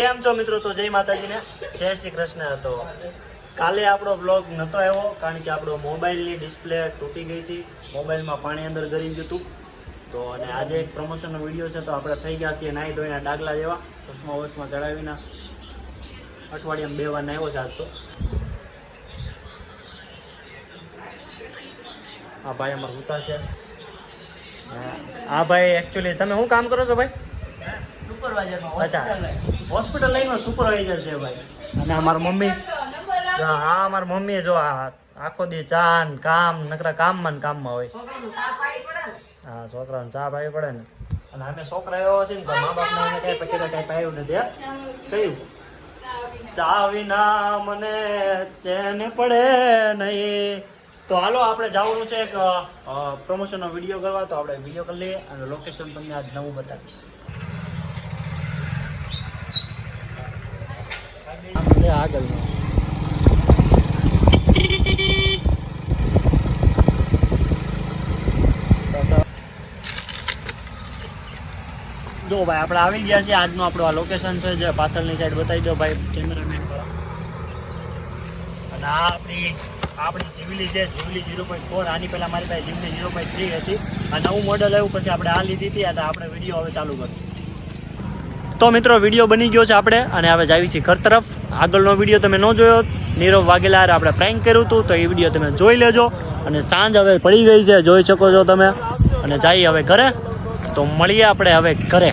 કેમ છો મિત્રો? તો જય માતાજીને. જય શ્રી કૃષ્ણ. હતો કાલે આપણો બ્લોગ નહોતો આવ્યો કારણ કે આપણો મોબાઈલની ડિસ્પ્લે તૂટી ગઈ હતી. મોબાઈલમાં પાણી અંદર ગરી ગયું હતું. તો અને આજે એક પ્રમોશનનો વીડિયો છે, તો આપણે થઈ ગયા છીએ નાહી ધોઈને ડાગલા જેવા. ચશ્મા વસમાં ચડાવીને અઠવાડિયામાં બે વાર નાહ્યો છે તો. આ ભાઈ અમારા ઉતા છે. આ ભાઈ એકચ્યુઅલી તમે શું કામ કરો છો ભાઈ? સુપરવાઇઝરમાં હોસ્પિટલ હોસ્પિટલ લાઈનમાં સુપરવાઇઝર છે ભાઈ. અને અમાર મમ્મી? હા અમાર મમ્મી જો આખો દી ચા ને કામ નકરા કામમાં ને કામમાં હોય. હા છોકરાઓને ચા પાવી પડે ને. અને અમે છોકરા એવા છે ને મા બાપને એને કઈ પકીને કઈ પાયું નથી કહ્યું ચા વિના મને ચેન પડે નહીં. તો હાલો આપણે જવાનું છે એક પ્રમોશનનો વીડિયો કરવા. તો આપણે વીડિયો કરી લઈએ અને લોકેશન તમને આજ નવું બતાવીશ. આપણે જો ભાઈ, આપણે આવી ગયા છીએ. આજનું આપણું આ લોકેશન છે જે પાછળની સાઈડ બતાવી દો ભાઈ કેમેરામેન અને આ આપણી આપણી છે, જીવલી ઝીરો પોઈન્ટ ફોર આની પહેલાં મારી પાસે જીવલી ઝીરો પોઈન્ટ થ્રી હતી. આ નવું મોડલ આવ્યું, પછી આપણે આ લીધી હતી અને આપણે વીડિયો હવે ચાલુ કરશું. તો મિત્રો વીડિયો બની ગયો છે આપણે અને હવે જાવી છીએ ઘર તરફ. આગળનો વીડિયો તમે ન જોયો, નીરવ વાઘેલા આપણે પ્રેન્ક કર્યું હતું, તો એ વીડિયો તમે જોઈ લેજો. અને સાંજ હવે પડી ગઈ છે, જોઈ શકો છો તમે. અને જઈએ હવે ઘરે. તો મળીએ આપણે હવે ઘરે.